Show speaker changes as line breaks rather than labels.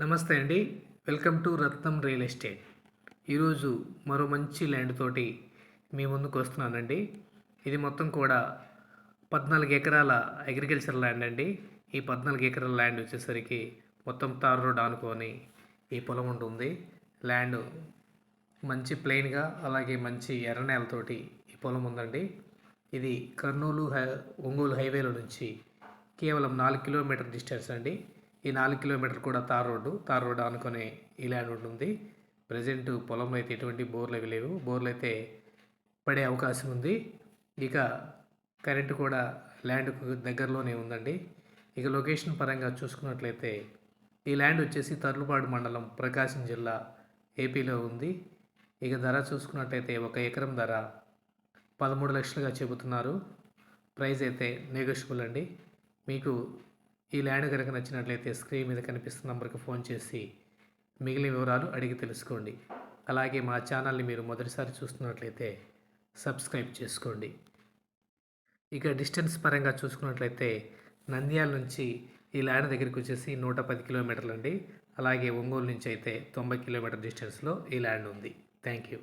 నమస్తే అండి. Welcome to Ratnam real estate. ఈరోజు మరో మంచి ల్యాండ్ తోటి మీ ముందుకు వస్తున్నానండి. ఇది మొత్తం కూడా పద్నాలుగు ఎకరాల అగ్రికల్చర్ ల్యాండ్ అండి. ఈ పద్నాలుగు ఎకరాల ల్యాండ్ వచ్చేసరికి మొత్తం తార్ రోడ్ ఆనుకొని ఈ పొలం ఉంటుంది ల్యాండ్ మంచి ప్లెయిన్గా అలాగే మంచి ఎర్ర నేలతోటి ఈ పొలం ఉందండి. ఇది కర్నూలు హై ఒంగోలు హైవేలో నుంచి కేవలం నాలుగు కిలోమీటర్ డిస్టెన్స్ అండి. ఈ నాలుగు కిలోమీటర్ కూడా తార్ రోడ్డు. తార్ రోడ్డు ఆనుకునే ఈ ల్యాండ్ ఉంటుంది ప్రజెంట్ పొలంలో అయితే ఎటువంటి బోర్లు అవి లేవు. బోర్లు అయితే పడే అవకాశం ఉంది. ఇక కరెంటు కూడా ల్యాండ్కు దగ్గరలోనే ఉందండి. ఇక లొకేషన్ పరంగా చూసుకున్నట్లయితే ఈ ల్యాండ్ వచ్చేసి తర్లుపాడు మండలం ప్రకాశం జిల్లా ఏపీలో ఉంది. ఇక ధర చూసుకున్నట్లయితే ఒక ఎకరం ధర పదమూడు లక్షలుగా చెబుతున్నారు. ప్రైస్ అయితే నెగోషియబుల్ అండి. మీకు ఈ ల్యాండ్ కనుక నచ్చినట్లయితే స్క్రీన్ మీద కనిపిస్తున్న నంబర్కి ఫోన్ చేసి మిగిలిన వివరాలు అడిగి తెలుసుకోండి. అలాగే మా ఛానల్ని మీరు మొదటిసారి చూస్తున్నట్లయితే సబ్స్క్రైబ్ చేసుకోండి. ఇక డిస్టెన్స్ పరంగా చూసుకున్నట్లయితే నంద్యాల నుంచి ఈ ల్యాండ్ దగ్గరికి వచ్చేసి నూట పది కిలోమీటర్లు అండి అలాగే ఒంగోలు నుంచి అయితే తొంభై కిలోమీటర్ డిస్టెన్స్లో ఈ ల్యాండ్ ఉంది. Thank you.